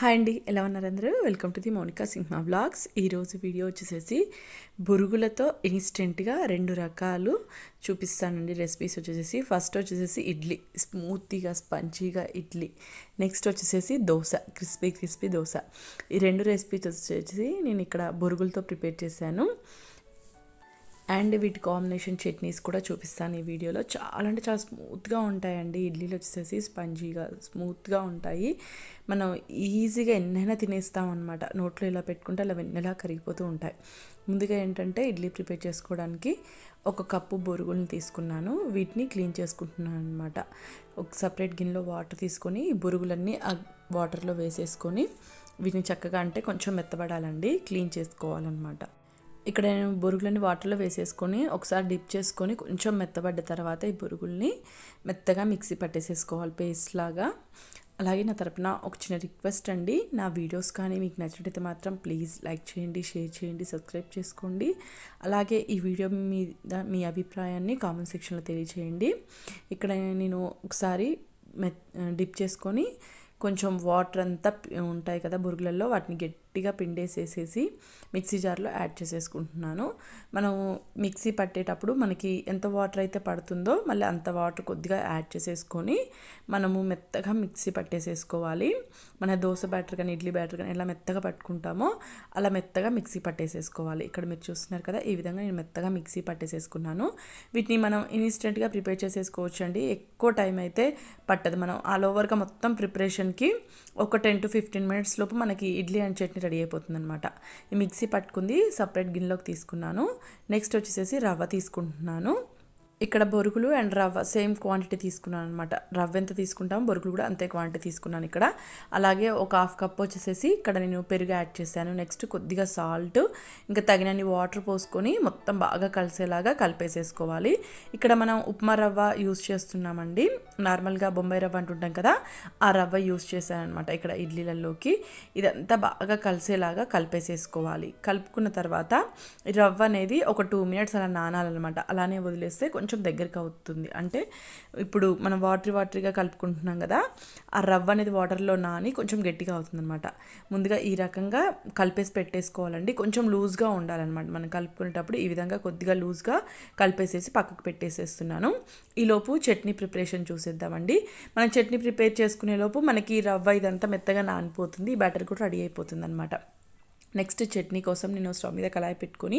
Hi అండి ఎలా ఉన్నారు అందరూ? Welcome to the Mounika Simha blogs ఈరోజు వీడియో వచ్చేసేసి బురుగులతో ఇన్స్టెంట్గా రెండు రకాలు చూపిస్తానండి. రెసిపీస్ వచ్చేసేసి ఫస్ట్ వచ్చేసేసి ఇడ్లీ స్మూత్గా స్పంచీగా ఇడ్లీ. నెక్స్ట్ వచ్చేసేసి దోశ క్రిస్పీ క్రిస్పీ దోశ. ఈ రెండు రెసిపీస్ వచ్చేసి నేను ఇక్కడ బురుగులతో ప్రిపేర్ చేశాను. అండ్ వీటి కాంబినేషన్ చట్నీస్ కూడా చూపిస్తాను ఈ వీడియోలో. చాలా అంటే చాలా స్మూత్గా ఉంటాయండి. ఇడ్లీలు వచ్చేసి స్పంజీగా స్మూత్గా ఉంటాయి. మనం ఈజీగా ఎన్నైనా తినేస్తాం అనమాట నోట్లో ఇలా పెట్టుకుంటే అలా వెన్నెలా కరిగిపోతూ ఉంటాయి. ముందుగా ఏంటంటే ఇడ్లీ ప్రిపేర్ చేసుకోవడానికి ఒక కప్పు బొరుగులను తీసుకున్నాను. వీటిని క్లీన్ చేసుకుంటున్నాను అనమాట ఒక సపరేట్ గిన్నెలో వాటర్ తీసుకొని ఈ బొరుగులన్నీ ఆ వాటర్లో వేసేసుకొని వీటిని చక్కగా అంటే కొంచెం మెత్తబడాలండి. క్లీన్ చేసుకోవాలన్నమాట. ఇక్కడ నేను బొరుగులని వాటర్లో వేసేసుకొని ఒకసారి డిప్ చేసుకొని కొంచెం మెత్తబడ్డ తర్వాత ఈ బొరుగుల్ని మెత్తగా మిక్సీ పట్టేసేసుకోవాలి పేస్ట్ లాగా. అలాగే నా తరపున ఒక చిన్న రిక్వెస్ట్ అండి. నా వీడియోస్ కానీ మీకు నచ్చినట్టయితే మాత్రం ప్లీజ్ లైక్ చేయండి షేర్ చేయండి సబ్స్క్రైబ్ చేసుకోండి. అలాగే ఈ వీడియో మీద మీ అభిప్రాయాన్ని కామెంట్ సెక్షన్లో తెలియచేయండి. ఇక్కడ నేను ఒకసారి మె డిప్ చేసుకొని కొంచెం వాటర్ అంతా ఉంటాయి కదా బురుగులలో వాటిని గెట్ గట్టిగా పిండేసేసేసి మిక్సీ జార్లో యాడ్ చేసేసుకుంటున్నాను. మనం మిక్సీ పట్టేటప్పుడు మనకి ఎంత వాటర్ అయితే పడుతుందో మళ్ళీ అంత వాటర్ కొద్దిగా యాడ్ చేసేసుకొని మనము మెత్తగా మిక్సీ పట్టేసేసుకోవాలి. మన దోశ బ్యాటర్ కానీ ఇడ్లీ బ్యాటర్ కానీ ఎలా మెత్తగా పట్టుకుంటామో అలా మెత్తగా మిక్సీ పట్టేసేసుకోవాలి. ఇక్కడ మీరు చూస్తున్నారు కదా ఈ విధంగా నేను మెత్తగా మిక్సీ పట్టేసేసుకున్నాను. వీటిని మనం ఇన్స్టెంట్గా ప్రిపేర్ చేసేసుకోవచ్చు అండి ఎక్కువ టైం అయితే పట్టదు. మనం ఆల్ ఓవర్గా మొత్తం ప్రిపరేషన్కి ఒక టెన్ టు ఫిఫ్టీన్ మినిట్స్ లోపు మనకి ఇడ్లీ అండ్ చట్నీ రెడీ అయిపోతుందనమాట ఈ మిక్సీ పట్టుకుంది సపరేట్ గిన్నెలోకి తీసుకున్నాను. నెక్స్ట్ వచ్చేసేసి రవ్వ తీసుకుంటున్నాను. ఇక్కడ బొరుగులు అండ్ రవ్వ సేమ్ క్వాంటిటీ తీసుకున్నాను అనమాట రవ్వ ఎంత తీసుకుంటాం బొరుగులు కూడా అంతే క్వాంటిటీ తీసుకున్నాను ఇక్కడ. అలాగే ఒక హాఫ్ కప్ వచ్చేసేసి ఇక్కడ నేను పెరుగు యాడ్ చేశాను. నెక్స్ట్ కొద్దిగా సాల్ట్ ఇంకా తగినన్ని వాటర్ పోసుకొని మొత్తం బాగా కలిసేలాగా కలిపేసేసుకోవాలి. ఇక్కడ మనం ఉప్మా రవ్వ యూస్ చేస్తున్నామండి. నార్మల్గా బొంబాయి రవ్వ అంటుంటాం కదా ఆ రవ్వ యూస్ చేశాను అనమాట ఇక్కడ ఇడ్లీలలోకి ఇదంతా బాగా కలిసేలాగా కలిపేసేసుకోవాలి. కలుపుకున్న తర్వాత రవ్వ అనేది ఒక టూ మినిట్స్ అలా నానాలన్నమాట. అలానే వదిలేస్తే కొంచెం కొంచెం దగ్గరికి అవుతుంది. అంటే ఇప్పుడు మనం వాటర్ వాటరీగా కలుపుకుంటున్నాం కదా ఆ రవ్వ అనేది వాటర్లో నాని కొంచెం గట్టిగా అవుతుందన్నమాట. ముందుగా ఈ రకంగా కలిపేసి పెట్టేసుకోవాలండి. కొంచెం లూజ్గా ఉండాలన్నమాట. మనం కలుపుకునేటప్పుడు ఈ విధంగా కొద్దిగా లూజ్గా కలిపేసేసి పక్కకు పెట్టేసేస్తున్నాను. ఈలోపు చట్నీ ప్రిపరేషన్ చేద్దామండి మనం చట్నీ ప్రిపేర్ చేసుకునే లోపు మనకి రవ్వ ఇదంతా మెత్తగా నానిపోతుంది. ఈ బ్యాటర్ కూడా రెడీ అయిపోతుంది అనమాట నెక్స్ట్ చట్నీ కోసం నేను స్టవ్ మీద కళాయి పెట్టుకొని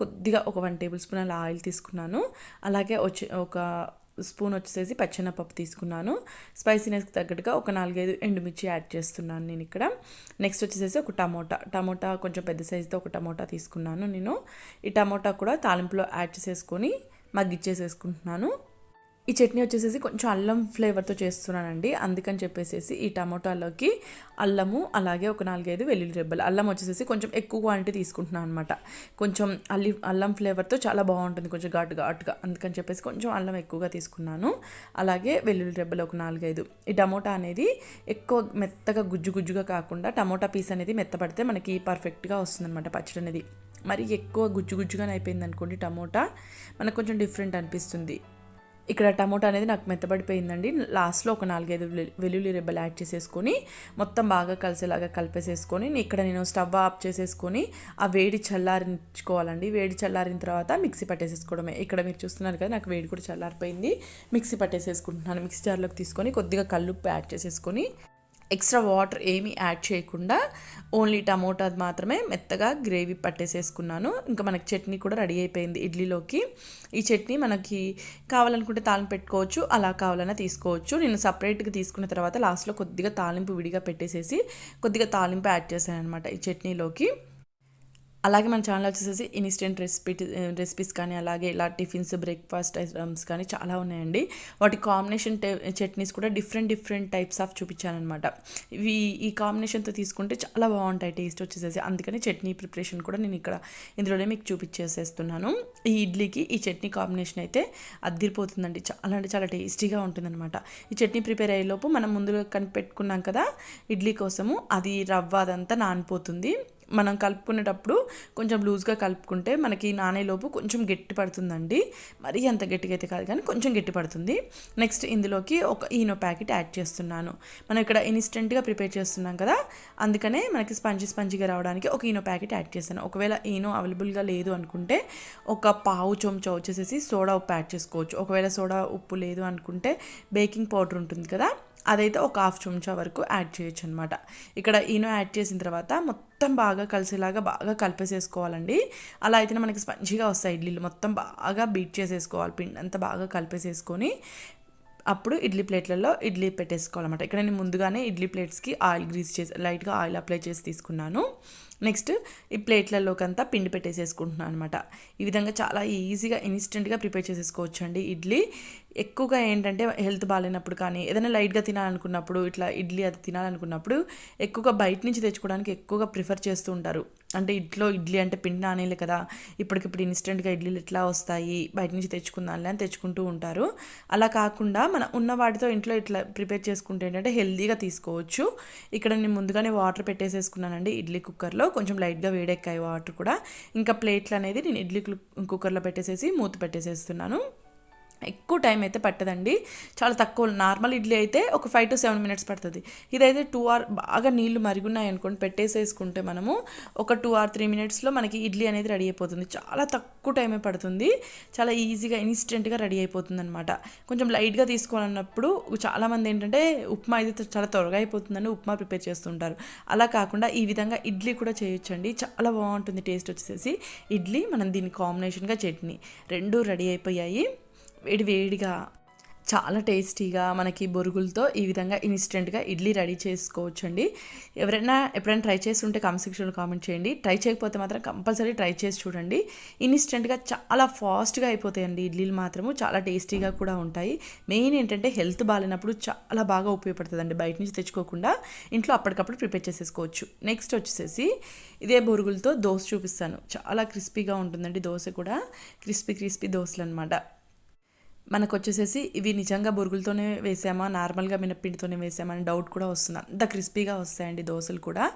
కొద్దిగా ఒక వన్ టేబుల్ స్పూన్ అలా ఆయిల్ తీసుకున్నాను. అలాగే వచ్చి ఒక స్పూన్ వచ్చేసి పచ్చెనపప్పు తీసుకున్నాను. స్పైసీనెస్కి తగ్గట్టుగా ఒక నాలుగైదు ఎండుమిర్చి యాడ్ చేస్తున్నాను నేను ఇక్కడ. నెక్స్ట్ వచ్చేసేసి ఒక టమోటా. టమోటా కొంచెం పెద్ద సైజుతో ఒక టమోటా తీసుకున్నాను నేను. ఈ టమోటా కూడా తాలింపులో యాడ్ చేసేసుకొని మగ్గిచ్చేసేసుకుంటున్నాను. ఈ చట్నీ వచ్చేసేసి కొంచెం అల్లం ఫ్లేవర్తో చేస్తున్నానండి. అందుకని చెప్పేసేసి ఈ టమోటాలోకి అల్లము అలాగే ఒక నాలుగైదు వెల్లుల్లి రెబ్బలు. అల్లం వచ్చేసేసి కొంచెం ఎక్కువ క్వాంటిటీ తీసుకుంటున్నాను అనమాట కొంచెం అల్లి అల్లం ఫ్లేవర్తో చాలా బాగుంటుంది కొంచెం ఘాటు ఘాటుగా. అందుకని చెప్పేసి కొంచెం అల్లం ఎక్కువగా తీసుకున్నాను. అలాగే వెల్లుల్లి రెబ్బలు ఒక నాలుగైదు. ఈ టమోటా అనేది ఎక్కువ మెత్తగా గుజ్జు గుజ్జుగా కాకుండా టమోటా పీస్ అనేది మెత్తపడితే మనకి పర్ఫెక్ట్గా వస్తుందన్నమాట పచ్చడి అనేది. మరి ఎక్కువ గుజ్జు గుజ్జుగానే అయిపోయింది అనుకోండి టమోటా మనకు కొంచెం డిఫరెంట్ అనిపిస్తుంది. ఇక్కడ టమోటా అనేది నాకు మెత్తబడిపోయిందండి. లాస్ట్లో ఒక నాలుగైదు వెల్లుల్లి రెబ్బలు యాడ్ చేసేసుకొని మొత్తం బాగా కలిసేలాగా కలిపేసేసుకొని ఇక్కడ నేను స్టవ్ ఆఫ్ చేసేసుకొని ఆ వేడి చల్లారించుకోవాలండి. వేడి చల్లారిన తర్వాత మిక్సీ పట్టేసేసుకోవడమే. ఇక్కడ మీరు చూస్తున్నారు కదా నాకు వేడి కూడా చల్లారిపోయింది. మిక్సీ పట్టేసేసుకుంటున్నాను. మిక్సీ జార్లోకి తీసుకొని కొద్దిగా కల్లుప్పు యాడ్ చేసేసుకొని ఎక్స్ట్రా వాటర్ ఏమీ యాడ్ చేయకుండా ఓన్లీ టమోటా మాత్రమే మెత్తగా గ్రేవీ పట్టేసేసుకున్నాను. ఇంకా మనకి చట్నీ కూడా రెడీ అయిపోయింది ఇడ్లీలోకి. ఈ చట్నీ మనకి కావాలనుకుంటే తాలింపు పెట్టుకోవచ్చు అలా కావాలన్నా తీసుకోవచ్చు. నేను సపరేట్గా తీసుకున్న తర్వాత లాస్ట్లో కొద్దిగా తాలింపు విడిగా పెట్టేసేసి కొద్దిగా తాలింపు యాడ్ చేశాను అనమాట ఈ చట్నీలోకి. అలాగే మన ఛానల్ వచ్చేసి ఇన్స్టెంట్ రెసిపీ రెసిపీస్ కానీ అలాగే ఇలా టిఫిన్స్ బ్రేక్ఫాస్ట్ ఐటమ్స్ కానీ చాలా ఉన్నాయండి. వాటి కాంబినేషన్ చట్నీస్ కూడా డిఫరెంట్ డిఫరెంట్ టైప్స్ ఆఫ్ చూపించానమాట ఇవి ఈ కాంబినేషన్తో తీసుకుంటే చాలా బాగుంటాయి టేస్ట్ వచ్చేసేసి. అందుకని చట్నీ ప్రిపరేషన్ కూడా నేను ఇక్కడ ఇందులోనే మీకు చూపించేసేస్తున్నాను. ఈ ఇడ్లీకి ఈ చట్నీ కాంబినేషన్ అయితే అద్దిరిపోతుందండి. చాలా అంటే చాలా టేస్టీగా ఉంటుందన్నమాట. ఈ చట్నీ ప్రిపేర్ అయ్యేలోపు మనం ముందుగా కనిపెట్టుకున్నాం కదా ఇడ్లీ కోసము అది రవ్వ అదంతా నానిపోతుంది. మనం కలుపుకునేటప్పుడు కొంచెం లూజ్గా కలుపుకుంటే మనకి నానేలోపు కొంచెం గట్టి పడుతుందండి. మరీ అంత గట్టిగా అయితే కాదు కానీ కొంచెం గట్టి పడుతుంది. నెక్స్ట్ ఇందులోకి ఒక ఈనో ప్యాకెట్ యాడ్ చేస్తున్నాను. మనం ఇక్కడ ఇన్స్టెంట్గా ప్రిపేర్ చేస్తున్నాం కదా అందుకనే మనకి స్పంజి స్పంజిగా రావడానికి ఒక ఈనో ప్యాకెట్ యాడ్ చేస్తాను ఒకవేళ ఈనో అవైలబుల్గా లేదు అనుకుంటే ఒక పావు చెంచా వచ్చేసేసి సోడా ఉప్పు యాడ్ చేసుకోవచ్చు. ఒకవేళ సోడా ఉప్పు లేదు అనుకుంటే బేకింగ్ పౌడర్ ఉంటుంది కదా అదైతే ఒక హాఫ్ చెంచా వరకు యాడ్ చేయొచ్చు అనమాట ఇక్కడ ఈనో యాడ్ చేసిన తర్వాత మొత్తం బాగా కలిసేలాగా బాగా కలిపేసేసుకోవాలండి. అలా అయితేనే మనకి స్పంచిగా వస్తాయి ఇడ్లీలు. మొత్తం బాగా బీట్ చేసేసుకోవాలి. పిండి అంతా బాగా కలిపేసేసుకొని అప్పుడు ఇడ్లీ ప్లేట్లలో ఇడ్లీ పెట్టేసుకోవాలన్నమాట. ఇక్కడ నేను ముందుగానే ఇడ్లీ ప్లేట్స్కి ఆయిల్ గ్రీస్ చేసి లైట్గా ఆయిల్ అప్లై చేసి తీసుకున్నాను. నెక్స్ట్ ఈ ప్లేట్లలోకి అంతా పిండి పెట్టేసేసుకుంటున్నాను అనమాట ఈ విధంగా చాలా ఈజీగా ఇన్స్టెంట్గా ప్రిపేర్ చేసేసుకోవచ్చు అండి ఇడ్లీ ఎక్కువగా ఏంటంటే హెల్త్ బాగాలేనప్పుడు కానీ ఏదైనా లైట్గా తినాలనుకున్నప్పుడు ఇట్లా ఇడ్లీ అది తినాలనుకున్నప్పుడు ఎక్కువగా బయట నుంచి తెచ్చుకోవడానికి ఎక్కువగా ప్రిఫర్ చేస్తూ ఉంటారు. అంటే ఇంట్లో ఇడ్లీ అంటే పిండి నానేలే కదా ఇప్పటికిప్పుడు ఇన్స్టెంట్గా ఇడ్లీలు ఎట్లా వస్తాయి బయట నుంచి తెచ్చుకుందాంలే అని తెచ్చుకుంటూ ఉంటారు. అలా కాకుండా మన ఉన్న వాటితో ఇంట్లో ఇట్లా ప్రిపేర్ చేసుకుంటే ఏంటంటే హెల్తీగా తీసుకోవచ్చు. ఇక్కడ నేను ముందుగానే వాటర్ పెట్టేసేసుకున్నానండి ఇడ్లీ కుక్కర్లో కొంచెం లైట్గా వేడెక్కాయి వాటర్ కూడా. ఇంకా ప్లేట్లు అనేది నేను ఇడ్లీ కుక్కర్లో పెట్టేసేసి మూత పెట్టేసేస్తున్నాను. ఎక్కువ టైం అయితే పట్టదండి. చాలా తక్కువ నార్మల్ ఇడ్లీ అయితే ఒక ఫైవ్ టు సెవెన్ మినిట్స్ పడుతుంది. ఇదైతే టూ ఆర్ బాగా నీళ్ళు మరుగున్నాయి అనుకోండి పెట్టేసేసుకుంటే మనము ఒక టూ ఆర్ త్రీ మినిట్స్లో మనకి ఇడ్లీ అనేది రెడీ అయిపోతుంది. చాలా తక్కువ టైమే పడుతుంది. చాలా ఈజీగా ఇన్స్టెంట్గా రెడీ అయిపోతుంది అనమాట కొంచెం లైట్గా తీసుకోవాలన్నప్పుడు చాలామంది ఏంటంటే ఉప్మా అయితే చాలా త్వరగా అయిపోతుందని ఉప్మా ప్రిపేర్ చేస్తుంటారు. అలా కాకుండా ఈ విధంగా ఇడ్లీ కూడా చేయొచ్చండి. చాలా బాగుంటుంది టేస్ట్ వచ్చేసి ఇడ్లీ మనం దీని కాంబినేషన్గా చట్నీ రెండు రెడీ అయిపోయాయి. వేడి వేడిగా చాలా టేస్టీగా మనకి బొరుగులతో ఈ విధంగా ఇన్స్టెంట్గా ఇడ్లీ రెడీ చేసుకోవచ్చు అండి ఎవరైనా ఎప్పుడైనా ట్రై చేసి ఉంటే కామెంట్ సెక్షన్లో కామెంట్ చేయండి. ట్రై చేయకపోతే మాత్రం కంపల్సరీ ట్రై చేసి చూడండి. ఇన్స్టెంట్గా చాలా ఫాస్ట్గా అయిపోతాయండి ఇడ్లీలు మాత్రము. చాలా టేస్టీగా కూడా ఉంటాయి. మెయిన్ ఏంటంటే హెల్త్ బాగాలేనప్పుడు చాలా బాగా ఉపయోగపడుతుందండి బయట నుంచి తెచ్చుకోకుండా. ఇంట్లో అప్పటికప్పుడు ప్రిపేర్ చేసేసుకోవచ్చు. నెక్స్ట్ వచ్చేసి ఇదే బొరుగులతో దోశ చూపిస్తాను. చాలా క్రిస్పీగా ఉంటుందండి దోశ కూడా. క్రిస్పీ క్రిస్పీ దోశలు అనమాట మనకు వచ్చేసేసి ఇవి నిజంగా బొరుగులతోనే వేసామా? నార్మల్గా మినప్పిండితోనే వేసామా? అని డౌట్ కూడా వస్తుంది. అంత క్రిస్పీగా వస్తాయండి దోశలు కూడా.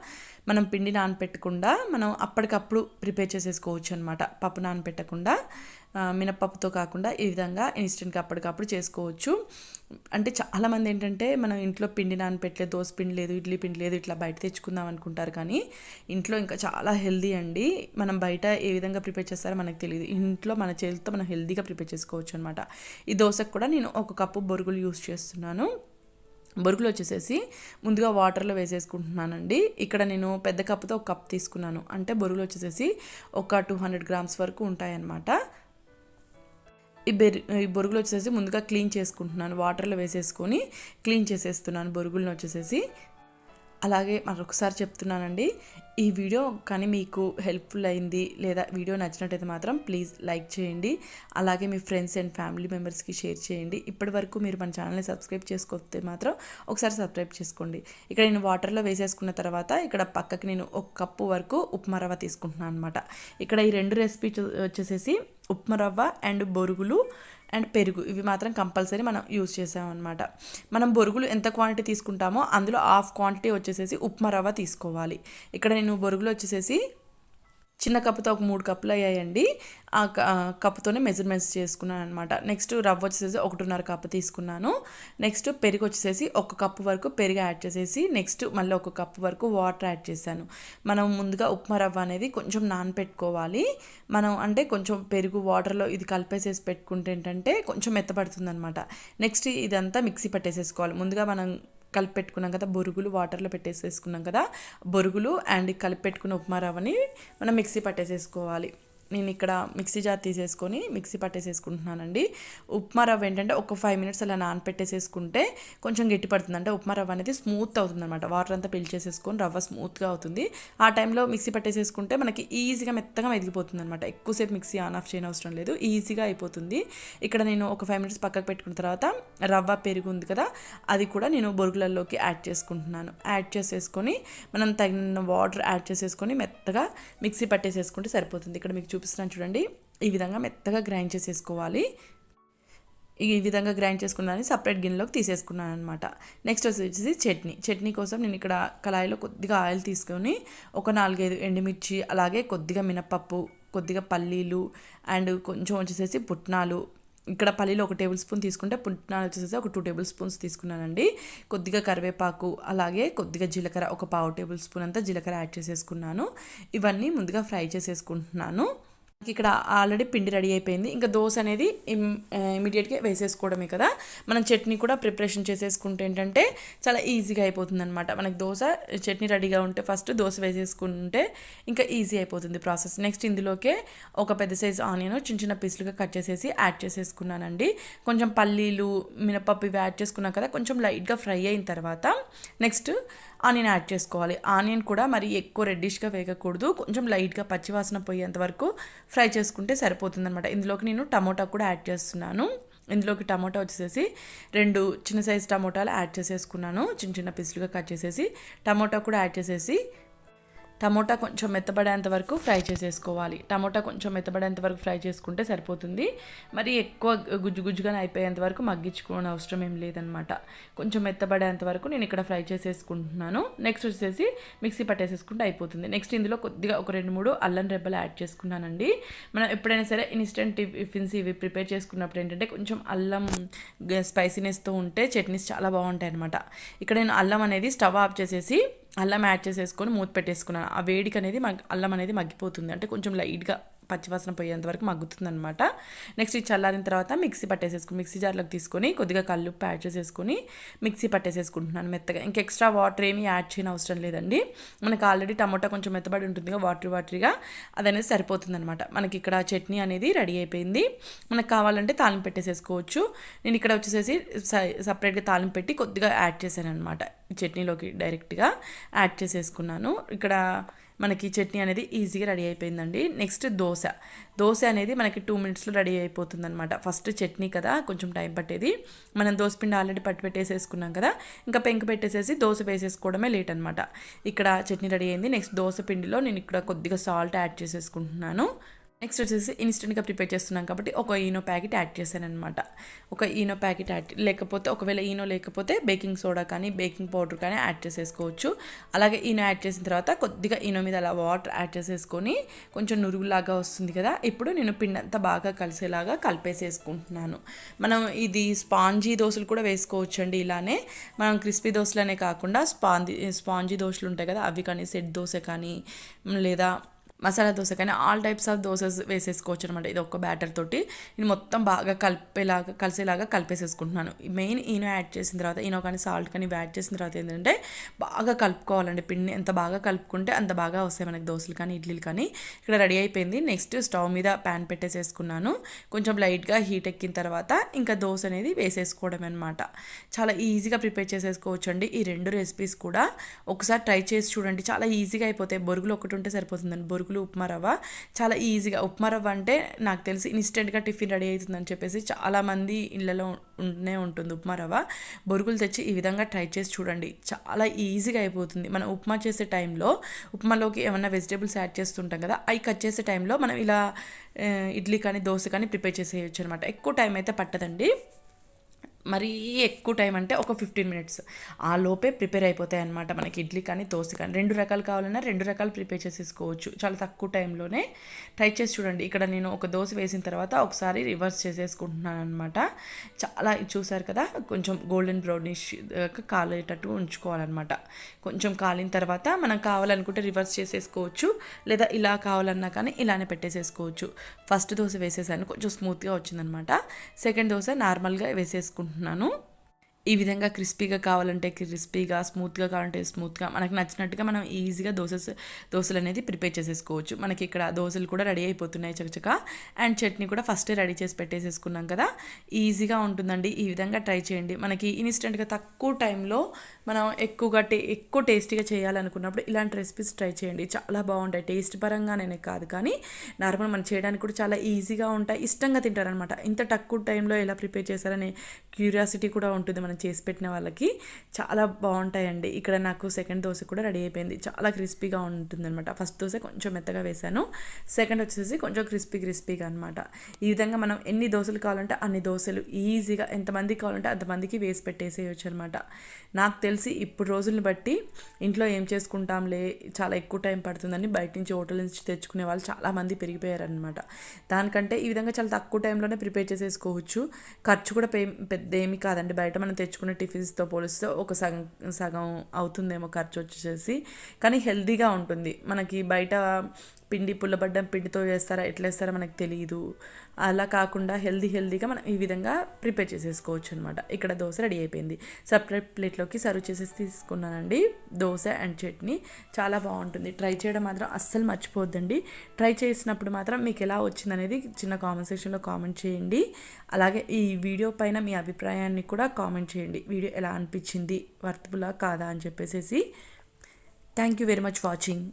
మనం పిండి నానపెట్టకుండా మనం అప్పటికప్పుడు ప్రిపేర్ చేసేసుకోవచ్చు అనమాట పప్పు నానపెట్టకుండా మినప్పప్పుతో కాకుండా ఈ విధంగా ఇన్స్టెంట్గా అప్పటికప్పుడు చేసుకోవచ్చు. అంటే చాలామంది ఏంటంటే మనం ఇంట్లో పిండి నానపెట్టలేదు దోశ పిండి లేదు ఇడ్లీ పిండి లేదు ఇట్లా బయట తెచ్చుకుందాం అనుకుంటారు కానీ ఇంట్లో ఇంకా చాలా హెల్దీ అండి. మనం బయట ఏ విధంగా ప్రిపేర్ చేస్తారో మనకు తెలియదు. ఇంట్లో మన చేతితో మనం హెల్దీగా ప్రిపేర్ చేసుకోవచ్చు అనమాట ఈ దోశకు కూడా నేను ఒక కప్పు బొరుగులు యూస్ చేస్తున్నాను. బొరుగులు వచ్చేసేసి ముందుగా వాటర్లో వేసేసుకుంటున్నానండి. ఇక్కడ నేను పెద్ద కప్పుతో ఒక కప్ తీసుకున్నాను. అంటే బొరుగులు వచ్చేసేసి ఒక టూ హండ్రెడ్ గ్రామ్స్ వరకు ఉంటాయన్నమాట. ఈ బెర్ ఈ బొరుగులు వచ్చేసి ముందుగా క్లీన్ చేసుకుంటున్నాను. వాటర్లో వేసేసుకొని క్లీన్ చేసేస్తున్నాను బొరుగులను వచ్చేసేసి. అలాగే మరొకసారి చెప్తున్నానండి. ఈ వీడియో కానీ మీకు హెల్ప్ఫుల్ అయింది లేదా వీడియో నచ్చినట్టయితే మాత్రం ప్లీజ్ లైక్ చేయండి. అలాగే మీ ఫ్రెండ్స్ అండ్ ఫ్యామిలీ మెంబర్స్కి షేర్ చేయండి. ఇప్పటి వరకు మీరు మన ఛానల్ని సబ్స్క్రైబ్ చేసుకోతే మాత్రం ఒకసారి సబ్స్క్రైబ్ చేసుకోండి. ఇక్కడ నేను వాటర్లో వేసేసుకున్న తర్వాత ఇక్కడ పక్కకి నేను ఒక కప్పు వరకు ఉప్మా రవ్వ తీసుకుంటున్నాను అనమాట ఇక్కడ ఈ రెండు రెసిపీ వచ్చేసేసి ఉప్మా రవ్వ అండ్ బొరుగులు అండ్ పెరుగు. ఇవి మాత్రం కంపల్సరీ మనం యూజ్ చేసామన్నమాట. మనం బొరుగులు ఎంత క్వాంటిటీ తీసుకుంటామో అందులో హాఫ్ క్వాంటిటీ వచ్చేసేసి ఉప్మా రవ్వ తీసుకోవాలి. ఇక్కడ నేను బొరుగులు వచ్చేసేసి చిన్న కప్పుతో ఒక మూడు కప్పులు అయ్యాయండి. ఆ కప్పుతోనే మెజర్మెంట్స్ చేసుకున్నాను అనమాట నెక్స్ట్ రవ్వ వచ్చేసి ఒకటిన్నర కప్పు తీసుకున్నాను. నెక్స్ట్ పెరుగు వచ్చేసి ఒక కప్పు వరకు పెరుగు యాడ్ చేసేసి నెక్స్ట్ మళ్ళీ ఒక కప్పు వరకు వాటర్ యాడ్ చేశాను. మనం ముందుగా ఉప్మా రవ్వ అనేది కొంచెం నానపెట్టుకోవాలి. మనం అంటే కొంచెం పెరుగు వాటర్లో ఇది కలిపేసేసి పెట్టుకుంటే ఏంటంటే కొంచెం మెత్తపడుతుంది అనమాట నెక్స్ట్ ఇదంతా మిక్సీ పట్టేసేసుకోవాలి. ముందుగా మనం కలిపి పెట్టుకున్నాం కదా బొరుగులు వాటర్లో పెట్టేసేసుకున్నాం కదా బొరుగులు అండ్ కలిపి పెట్టుకున్న ఉప్మా రవ్వని మనం మిక్సీ పట్టేసేసుకోవాలి. నేను ఇక్కడ మిక్సీ జార్ తీసేసుకొని మిక్సీ పట్టేసేసుకుంటున్నానండి. ఉప్మా రవ్వ ఏంటంటే ఒక ఫైవ్ మినిట్స్ అలా నానపెట్టేసేసుకుంటే కొంచెం గట్టి పడుతుంది. అంటే ఉప్మా రవ్వ అనేది స్మూత్ అవుతుంది అనమాట వాటర్ అంతా పిలిచేసేసుకొని రవ్వ స్మూత్గా అవుతుంది. ఆ టైంలో మిక్సీ పట్టేసేసుకుంటే మనకి ఈజీగా మెత్తగా మెదిగిపోతుంది అనమాట ఎక్కువసేపు మిక్సీ ఆన్ ఆఫ్ చేయని అవసరం లేదు. ఈజీగా అయిపోతుంది. ఇక్కడ నేను ఒక ఫైవ్ మినిట్స్ పక్కకు పెట్టుకున్న తర్వాత రవ్వ పెరుగు ఉంది కదా అది కూడా నేను బొరుగులలోకి యాడ్ చేసుకుంటున్నాను. యాడ్ చేసేసుకొని మనం తగిన వాటర్ యాడ్ చేసేసుకొని మెత్తగా మిక్సీ పట్టేసేసుకుంటే సరిపోతుంది. ఇక్కడ మీకు చూపిస్తున్నాను చూడండి. ఈ విధంగా మెత్తగా గ్రైండ్ చేసేసుకోవాలి. ఈ విధంగా గ్రైండ్ చేసుకున్నాను సపరేట్ గిన్నెలోకి తీసేసుకున్నాను అనమాట నెక్స్ట్ వచ్చేసి చట్నీ. చట్నీ కోసం నేను ఇక్కడ కళాయిలో కొద్దిగా ఆయిల్ తీసుకొని ఒక నాలుగైదు ఎండుమిర్చి అలాగే కొద్దిగా మినపప్పు కొద్దిగా పల్లీలు అండ్ కొంచెం వచ్చేసేసి పుట్నాలు. ఇక్కడ పల్లీలు ఒక టేబుల్ స్పూన్ తీసుకుంటే పుట్నాలు వచ్చేసి ఒక టూ టేబుల్ స్పూన్స్ తీసుకున్నానండి. కొద్దిగా కరివేపాకు అలాగే కొద్దిగా జీలకర్ర ఒక పావు టేబుల్ స్పూన్ అంతా జీలకర్ర యాడ్ చేసేసుకున్నాను. ఇవన్నీ ముందుగా ఫ్రై చేసేసుకుంటున్నాను. ఇక్కడ ఆల్రెడీ పిండి రెడీ అయిపోయింది. ఇంకా దోశ అనేది ఇమీడియట్గా వేసేసుకోవడమే కదా. మనం చట్నీ కూడా ప్రిపరేషన్ చేసేసుకుంటే ఏంటంటే చాలా ఈజీగా అయిపోతుంది అనమాట మనకి దోశ చట్నీ రెడీగా ఉంటే ఫస్ట్ దోశ వేసేసుకుంటే ఇంకా ఈజీ అయిపోతుంది ప్రాసెస్. నెక్స్ట్ ఇందులోకే ఒక పెద్ద సైజ్ ఆనియన్ చిన్న చిన్న పీసులుగా కట్ చేసేసి యాడ్ చేసేసుకున్నానండి. కొంచెం పల్లీలు మినపప్పు ఇవి యాడ్ చేసుకున్నాం కదా కొంచెం లైట్గా ఫ్రై అయిన తర్వాత నెక్స్ట్ ఆనియన్ యాడ్ చేసుకోవాలి. ఆనియన్ కూడా మరి ఎక్కువ రెడ్డిష్గా వేగకూడదు. కొంచెం లైట్గా పచ్చివాసన పోయేంత వరకు ఫ్రై చేసుకుంటే సరిపోతుందనమాట ఇందులోకి నేను టమోటా కూడా యాడ్ చేస్తున్నాను. ఇందులోకి టమోటా వచ్చేసి రెండు చిన్న సైజు టమోటాలు యాడ్ చేసేసుకున్నాను. చిన్న చిన్న పీసులుగా కట్ చేసేసి టమోటా కూడా యాడ్ చేసేసి టమోటా కొంచెం మెత్తబడేంత వరకు ఫ్రై చేసేసుకోవాలి. టమోటా కొంచెం మెత్తబడేంత వరకు ఫ్రై చేసుకుంటే సరిపోతుంది. మరి ఎక్కువ గుజ్జు గుజ్జుగా అయిపోయేంత వరకు మగ్గించుకోని అవసరం ఏం లేదనమాట. కొంచెం మెత్తబడేంత వరకు నేను ఇక్కడ ఫ్రై చేసేసుకుంటున్నాను. నెక్స్ట్ వచ్చేసి మిక్సీ పట్టేసేసుకుంటే అయిపోతుంది. నెక్స్ట్ ఇందులో కొద్దిగా ఒక రెండు మూడు అల్లం రెబ్బలు యాడ్ చేసుకున్నానండి. మనం ఎప్పుడైనా సరే ఇన్స్టెంట్ టిఫిన్స్ ఇవి ప్రిపేర్ చేసుకున్నప్పుడు ఏంటంటే కొంచెం అల్లం స్పైసీనెస్తో ఉంటే చట్నీస్ చాలా బాగుంటాయి అనమాట ఇక్కడ నేను అల్లం అనేది స్టవ్ ఆఫ్ చేసేసి అల్లం యాడ్ చేసేసుకొని మూత పెట్టేసుకున్నాను. ఆ వేడికి అనేది అల్లం అనేది మగ్గిపోతుంది. అంటే కొంచెం లైట్గా పచ్చివాసన పోయేంత వరకు మగ్గుతుంది అనమాట నెక్స్ట్ ఇది చల్లారిన తర్వాత మిక్సీ పట్టేసేసుకుని మిక్సీ జార్లోకి తీసుకొని కొద్దిగా కళ్ళు యాడ్ చేసేసుకుని మిక్సీ పట్టేసేసుకుంటున్నాను మెత్తగా. ఇంక ఎక్స్ట్రా వాటర్ ఏమీ యాడ్ చేయని అవసరం లేదండి. మనకి ఆల్రెడీ టమోటా కొంచెం మెత్తబడి ఉంటుంది వాటర్ వాటరీగా అదనేది సరిపోతుంది అనమాట మనకి ఇక్కడ చట్నీ అనేది రెడీ అయిపోయింది. మనకు కావాలంటే తాలింపు పెట్టేసేసుకోవచ్చు. నేను ఇక్కడ వచ్చేసేసి సపరేట్గా తాలింపు పెట్టి కొద్దిగా యాడ్ చేశాను అనమాట చట్నీలోకి డైరెక్ట్గా యాడ్ చేసేసుకున్నాను. ఇక్కడ మనకి చట్నీ అనేది ఈజీగా రెడీ అయిపోయిందండి. నెక్స్ట్ దోశ. దోశ అనేది మనకి టూ మినిట్స్లో రెడీ అయిపోతుంది అనమాట ఫస్ట్ చట్నీ కదా కొంచెం టైం పట్టేది. మనం దోశ పిండి ఆల్రెడీ పట్టి పెట్టేసేసుకున్నాం కదా ఇంకా పెంక పెట్టేసేసి దోశ వేసేసుకోవడమే లేట్ అనమాట ఇక్కడ చట్నీ రెడీ అయింది. నెక్స్ట్ దోశ పిండిలో నేను ఇక్కడ కొద్దిగా సాల్ట్ యాడ్ చేసేసుకుంటున్నాను. నెక్స్ట్ వచ్చేసి ఇన్స్టెంట్గా ప్రిపేర్ చేస్తున్నాం కాబట్టి ఒక ఈనో ప్యాకెట్ యాడ్ చేశాను అనమాట ఒక ఈనో ప్యాకెట్ యాడ్ లేకపోతే ఒకవేళ ఈనో లేకపోతే బేకింగ్ సోడా కానీ బేకింగ్ పౌడర్ కానీ యాడ్ చేసేసుకోవచ్చు. అలాగే ఈనో యాడ్ చేసిన తర్వాత కొద్దిగా ఈనో మీద అలా వాటర్ యాడ్ చేసేసుకొని కొంచెం నురుగులాగా వస్తుంది కదా ఇప్పుడు నేను పిండి అంతా బాగా కలిసేలాగా కలిపేసేసుకుంటున్నాను. మనం ఇది స్పాంజీ దోశలు కూడా వేసుకోవచ్చు అండి ఇలానే. మనం క్రిస్పీ దోశలనే కాకుండా స్పాంజీ స్పాంజీ దోశలు ఉంటాయి కదా అవి కానీ సెట్ దోశ కానీ లేదా మసాలా దోశ కానీ ఆల్ టైప్స్ ఆఫ్ దోసెస్ వేసేసుకోవచ్చు అనమాట ఇది ఒక బ్యాటర్ తోటి. నేను మొత్తం బాగా కలిపేలాగా కలిసేలాగా కలిపేసేసుకుంటున్నాను. మెయిన్ ఈనో యాడ్ చేసిన తర్వాత ఈనో కానీ సాల్ట్ కానీ యాడ్ చేసిన తర్వాత ఏంటంటే బాగా కలుపుకోవాలండి. పిండి ఎంత బాగా కలుపుకుంటే అంత బాగా వస్తాయి మనకి దోశలు కానీ ఇడ్లీలు కానీ. ఇక్కడ రెడీ అయిపోయింది. నెక్స్ట్ స్టవ్ మీద ప్యాన్ పెట్టేసేసుకున్నాను. కొంచెం లైట్గా హీట్ ఎక్కిన తర్వాత ఇంకా దోశ అనేది వేసేసుకోవడం అనమాట చాలా ఈజీగా ప్రిపేర్ చేసేసుకోవచ్చు అండి ఈ రెండు రెసిపీస్ కూడా. ఒకసారి ట్రై చేసి చూడండి. చాలా ఈజీగా అయిపోతాయి. బొరుగులు ఒకటి ఉంటే సరిపోతుందండి. బొరుగులు అటుకులు ఉప్మా రవ్వ. చాలా ఈజీగా ఉప్మా రవ్వ అంటే నాకు తెలిసి ఇన్స్టెంట్గా టిఫిన్ రెడీ అవుతుందని చెప్పేసి చాలామంది ఇళ్ళలో ఉంటూనే ఉంటుంది ఉప్మా రవ్వ. బొరుగులు తెచ్చి ఈ విధంగా ట్రై చేసి చూడండి. చాలా ఈజీగా అయిపోతుంది. మనం ఉప్మా చేసే టైంలో ఉప్మాలోకి ఏమన్నా వెజిటేబుల్స్ యాడ్ చేస్తుంటాం కదా అవి కట్ చేసే టైంలో మనం ఇలా ఇడ్లీ కానీ దోశ కానీ ప్రిపేర్ చేసేయచ్చు అనమాట ఎక్కువ టైం అయితే పట్టదండి. మరీ ఎక్కువ టైం అంటే ఒక ఫిఫ్టీన్ మినిట్స్. ఆ లోపే ప్రిపేర్ అయిపోతాయి అనమాట మనకి ఇడ్లీ కానీ దోశ కానీ. రెండు రకాలు కావాలన్నా రెండు రకాలు ప్రిపేర్ చేసేసుకోవచ్చు. చాలా తక్కువ టైంలోనే ట్రై చేసి చూడండి. ఇక్కడ నేను ఒక దోశ వేసిన తర్వాత ఒకసారి రివర్స్ చేసేసుకుంటున్నాను అనమాట చాలా చూసారు కదా కొంచెం గోల్డెన్ బ్రౌనిష్ కాలేటట్టు ఉంచుకోవాలన్నమాట. కొంచెం కాలిన తర్వాత మనం కావాలనుకుంటే రివర్స్ చేసేసుకోవచ్చు. లేదా ఇలా కావాలన్నా కానీ ఇలానే పెట్టేసేసుకోవచ్చు. ఫస్ట్ దోశ వేసేసాను కొంచెం స్మూత్గా వచ్చిందనమాట సెకండ్ దోశ నార్మల్గా వేసేసుకుంటున్నాను. ¿Nano? ఈ విధంగా క్రిస్పీగా కావాలంటే క్రిస్పీగా స్మూత్గా కావాలంటే స్మూత్గా మనకు నచ్చినట్టుగా మనం ఈజీగా దోసెస్ దోశలు అనేది ప్రిపేర్ చేసేసుకోవచ్చు. మనకి ఇక్కడ దోశలు కూడా రెడీ అయిపోతున్నాయి చకచక. అండ్ చట్నీ కూడా ఫస్టే రెడీ చేసి పెట్టేసేసుకున్నాం కదా. ఈజీగా ఉంటుందండి. ఈ విధంగా ట్రై చేయండి. మనకి ఇన్స్టెంట్గా తక్కువ టైంలో మనం ఎక్కువగా టే ఎక్కువ టేస్టీగా చేయాలనుకున్నప్పుడు ఇలాంటి రెసిపీస్ ట్రై చేయండి. చాలా బాగుంటాయి. టేస్ట్ పరంగా నేను కాదు కానీ నార్మల్ మనం చేయడానికి కూడా చాలా ఈజీగా ఉంటాయి. ఇష్టంగా తింటారనమాట ఇంత తక్కువ టైంలో ఎలా ప్రిపేర్ చేశారనే క్యూరియాసిటీ కూడా ఉంటుంది మనం చేసి పెట్టిన వాళ్ళకి చాలా బాగుంటాయండి. ఇక్కడ నాకు సెకండ్ దోశ కూడా రెడీ అయిపోయింది. చాలా క్రిస్పీగా ఉంటుందన్నమాట. ఫస్ట్ దోశ కొంచెం మెత్తగా వేశాను. సెకండ్ వచ్చేసి కొంచెం క్రిస్పీ క్రిస్పీగా అనమాట ఈ విధంగా మనం ఎన్ని దోశలు కావాలంటే అన్ని దోశలు ఈజీగా ఎంతమంది కావాలంటే అంతమందికి వేసి పెట్టేసేయచ్చు అనమాట నాకు తెలిసి ఇప్పుడు రోజులను బట్టి ఇంట్లో ఏం చేసుకుంటాంలే చాలా ఎక్కువ టైం పడుతుందని బయట నుంచి హోటల్ నుంచి తెచ్చుకునే వాళ్ళు చాలామంది పెరిగిపోయారనమాట దానికంటే ఈ విధంగా చాలా తక్కువ టైంలోనే ప్రిపేర్ చేసేసుకోవచ్చు. ఖర్చు కూడా పే పెద్ద ఏమి కాదండి. బయట మనం తెచ్చుకునే టిఫిన్స్తో పోలిస్తే ఒక సగం సగం అవుతుందేమో ఖర్చు వచ్చేసి కానీ హెల్తీగా ఉంటుంది. మనకి బయట పిండి పుల్లబడ్డం పిండితో వేస్తారా ఎట్లా వేస్తారో మనకు తెలియదు అలా కాకుండా హెల్దీ హెల్దీగా మనం ఈ విధంగా ప్రిపేర్ చేసేసుకోవచ్చు అనమాట ఇక్కడ దోశ రెడీ అయిపోయింది. సపరేట్ ప్లేట్లోకి సర్వ్ చేసేసి తీసుకున్నానండి. దోశ అండ్ చట్నీ. చాలా బాగుంటుంది. ట్రై చేయడం మాత్రం అస్సలు మర్చిపోద్దండి ట్రై చేసినప్పుడు మాత్రం మీకు ఎలా వచ్చింది అనేది చిన్న కామెంట్ సెక్షన్లో కామెంట్ చేయండి. అలాగే ఈ వీడియో పైన మీ అభిప్రాయాన్ని కూడా కామెంట్ చేయండి వీడియో ఎలా అనిపించింది? వర్త్బులా కాదా అని చెప్పేసేసి. Thank you very much watching